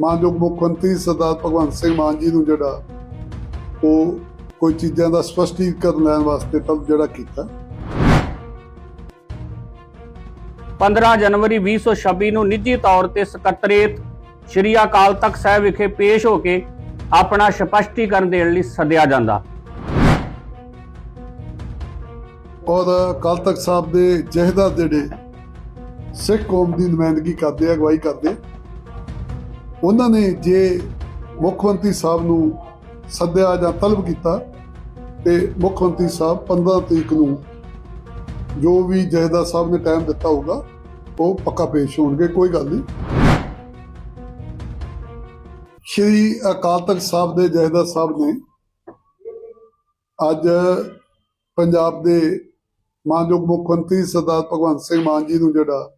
ਮਾਨਯੋਗ ਮੁੱਖ ਮੰਤਰੀ ਸਰਦਾਰ ਭਗਵੰਤ ਸਿੰਘ ਮਾਨ ਜੀ ਨੂੰ ਜਿਹੜਾ ਉਹ ਕੋਈ ਚੀਜ਼ਾਂ ਦਾ ਸਪਸ਼ਟੀਕਰਨ ਲੈਣ ਵਾਸਤੇ ਤਲਬ ਜਿਹੜਾ ਕੀਤਾ। 15 ਜਨਵਰੀ 2026 ਨੂੰ ਨਿੱਜੀ ਤੌਰ ਤੇ ਸਕੱਤਰੇਤ ਸ਼੍ਰੀ ਅਕਾਲ ਤਖਤ ਸਾਹਿਬ ਵਿਖੇ ਪੇਸ਼ ਹੋ ਕੇ ਆਪਣਾ ਸਪਸ਼ਟੀਕਰਨ ਦੇਣ ਲਈ ਸੱਦਿਆ ਜਾਂਦਾ। ਔਰ ਅਕਾਲ ਤਖਤ ਸਾਹਿਬ ਦੇ ਜਹੇਦਾਰ ਜਿਹੜੇ ਸਿੱਖ ਕੌਮ ਦੀ ਨੁਮਾਇੰਦਗੀ ਕਰਦੇ ਅਗਵਾਈ ਕਰਦੇ ਉਹਨਾਂ ਨੇ ਜੇ ਮੁੱਖ ਮੰਤਰੀ ਸਾਹਿਬ ਨੂੰ ਸੱਦਿਆ ਜਾਂ ਤਲਬ ਕੀਤਾ ਤੇ ਮੁੱਖ ਮੰਤਰੀ ਸਾਹਿਬ 15 ਤਰੀਕ ਨੂੰ ਜੋ ਵੀ ਜਹੇਦਾਰ ਸਾਹਿਬ ਨੇ ਟਾਈਮ ਦਿੱਤਾ ਹੋਊਗਾ, ਉਹ ਪੱਕਾ ਪੇਸ਼ ਹੋਣਗੇ, ਕੋਈ ਗੱਲ ਨਹੀਂ। ਸ਼੍ਰੀ ਅਕਾਲ ਤਖਤ ਸਾਹਿਬ ਦੇ ਜਹੇਦਾਰ ਸਾਹਿਬ ਨੇ ਅੱਜ ਪੰਜਾਬ ਦੇ ਮਾਨਯੋਗ ਮੁੱਖ ਮੰਤਰੀ ਸਰਦਾਰ ਭਗਵੰਤ ਸਿੰਘ ਮਾਨ ਜੀ ਨੂੰ ਜਿਹੜਾ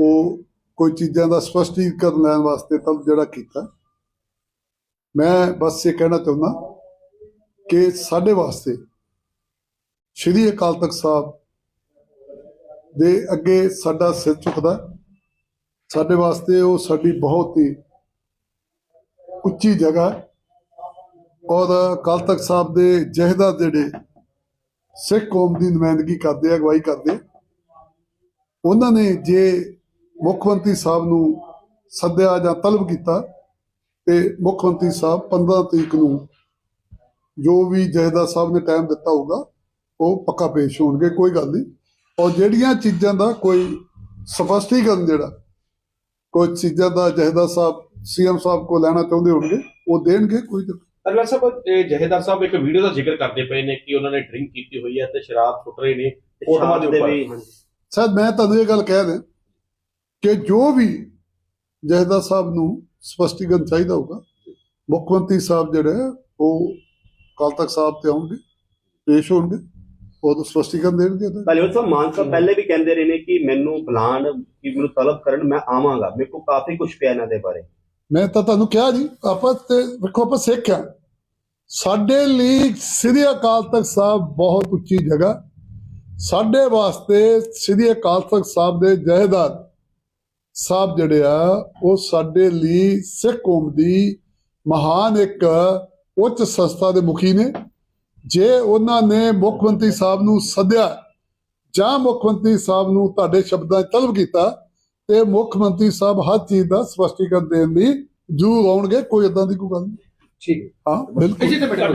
ਉਹ ਕੋਈ ਚੀਜ਼ਾਂ ਦਾ ਸਪਸ਼ਟੀਕਰਨ ਲੈਣ ਵਾਸਤੇ ਤਲਬ ਜਿਹੜਾ ਕੀਤਾ। ਮੈਂ ਬਸ ਇਹ ਕਹਿਣਾ ਚਾਹੁੰਦਾ ਕਿ ਸਾਡੇ ਵਾਸਤੇ ਸ਼੍ਰੀ ਅਕਾਲ ਤਖਤ ਸਾਹਿਬ ਦੇ ਅੱਗੇ ਸਾਡਾ ਸਿਰ ਝੁਕਦਾ। ਸਾਡੇ ਵਾਸਤੇ ਉਹ ਸਾਡੀ ਬਹੁਤ ਹੀ ਉੱਚੀ ਜਗ੍ਹਾ ਔਰ ਅਕਾਲ ਤਖਤ ਸਾਹਿਬ ਦੇ ਜਹੇਦਾਰ ਜਿਹੜੇ ਸਿੱਖ ਕੌਮ ਦੀ ਨੁਮਾਇੰਦਗੀ ਕਰਦੇ ਅਗਵਾਈ ਕਰਦੇ ਉਹਨਾਂ ਨੇ ਜੇ ਮੁੱਖ ਮੰਤਰੀ ਸਾਹਿਬ ਨੂੰ ਸੱਦਿਆ ਜਾਂ ਤਲਬ ਕੀਤਾ ਤੇ ਮੁੱਖ ਮੰਤਰੀ ਸਾਹਿਬ 15 ਤਰੀਕ ਨੂੰ ਜੋ ਵੀ ਜਹੇਦਾਰ ਸਾਹਿਬ ਨੇ ਟਾਈਮ ਦਿੱਤਾ ਹੋਊਗਾ ਉਹ ਪੱਕਾ ਪੇਸ਼ ਹੋਣਗੇ ਕੋਈ ਗੱਲ ਨਹੀਂ ਔਰ ਜਿਹੜੀਆਂ ਚੀਜ਼ਾਂ ਦਾ ਕੋਈ ਸਪਸ਼ਟੀਕਰਨ ਜਿਹੜਾ ਕੋਈ ਚੀਜ਼ਾਂ ਦਾ ਜਹੇਦਾਰ ਸਾਹਿਬ ਸੀਐਮ ਸਾਹਿਬ ਕੋ ਲੈਣਾ ਚਾਹੁੰਦੇ ਹੋਣਗੇ ਉਹ ਦੇਣਗੇ ਕੋਈ ਅਰਵਰ ਸਾਹਿਬ ਇਹ ਜਹੇਦਾਰ ਸਾਹਿਬ ਇੱਕ ਵੀਡੀਓ ਦਾ ਜ਼ਿਕਰ ਕਰਦੇ ਪਏ ਨੇ ਕਿ ਉਹਨਾਂ ਨੇ ਡਰਿੰਕ ਕੀਤੀ ਹੋਈ ਹੈ ਤੇ ਸ਼ਰਾਬ ਸੁੱਟ ਰਹੇ ਨੇ ਫੋਟੋਆਂ ਦੇ ਉੱਪਰ। ਸਰ ਮੈਂ ਤੁਹਾਨੂੰ ਇਹ ਗੱਲ ਕਹਿ ਦਿਆਂ ਕਿ ਜੋ ਵੀ ਜਹੇਦਾਰ ਸਾਹਿਬ ਨੂੰ ਸਪਸ਼ਟੀਕਰਨ ਚਾਹੀਦਾ ਹੋਊਗਾ ਮੁੱਖ ਮੰਤਰੀ ਸਾਹਿਬ ਜਿਹੜੇ ਉਹ ਕੱਲ ਤੱਕ ਸਾਹਿਬ ਤੇ ਆਉਣਗੇ ਪੇਸ਼ ਹੋਣਗੇ ਉਹ ਤਾਂ ਸਪਸ਼ਟੀਕਰਨ ਦੇਣਗੇ। ਬਲਵੰਤ ਸਾਹਿਬ ਮਾਨ ਸਾਹਿਬ ਪਹਿਲੇ ਵੀ ਕਹਿੰਦੇ ਰਹੇ ਨੇ ਕਿ ਮੈਨੂੰ ਬੁਲਾਣ ਕਿ ਮੈਨੂੰ ਤਲਬ ਕਰਨ ਮੈਂ ਆਵਾਂਗਾ। ਮੇਰੇ ਕੋਲ ਕਾਫੀ ਕੁਝ ਪਿਆ ਇਹਨਾਂ ਦੇ ਬਾਰੇ। ਮੈਂ ਤਾਂ ਤੁਹਾਨੂੰ ਕਿਹਾ ਜੀ ਆਪਾਂ ਤੇ ਵੇਖੋ ਆਪਾਂ ਸਿੱਖ ਆ ਸਾਡੇ ਲਈ ਸ੍ਰੀ ਅਕਾਲ ਤਖਤ ਸਾਹਿਬ ਬਹੁਤ ਉੱਚੀ ਜਗ੍ਹਾ। ਸਾਡੇ ਵਾਸਤੇ ਸ੍ਰੀ ਅਕਾਲ ਤਖਤ ਸਾਹਿਬ ਦੇ ਜਹੇਦਾਰ ਸਾਹਿਬ ਜਿਹੜੇ ਆ ਉਹ ਸਾਡੇ ਲਈ ਸਿੱਖ ਕੌਮ ਦੀ ਮਹਾਨ ਇੱਕ ਉੱਚ ਸੰਸਥਾ ਦੇ ਮੁਖੀ ਨੇ। ਜੇ ਉਹਨਾਂ ਨੇ ਮੁੱਖ ਮੰਤਰੀ ਸਾਹਿਬ ਨੂੰ ਸੱਦਿਆ ਜਾਂ ਮੁੱਖ ਮੰਤਰੀ ਸਾਹਿਬ ਨੂੰ ਤੁਹਾਡੇ ਸ਼ਬਦਾਂ 'ਚ ਤਲਬ ਕੀਤਾ ਤੇ ਮੁੱਖ ਮੰਤਰੀ ਸਾਹਿਬ ਹਰ ਚੀਜ਼ ਦਾ ਸਪਸ਼ਟੀਕਰਨ ਦੇਣ ਲਈ ਜ਼ਰੂਰ ਆਉਣਗੇ ਕੋਈ ਇਦਾਂ ਦੀ ਕੋਈ ਗੱਲ ਨਹੀਂ। ਠੀਕ। ਹੈ ਬਿਲਕੁਲ।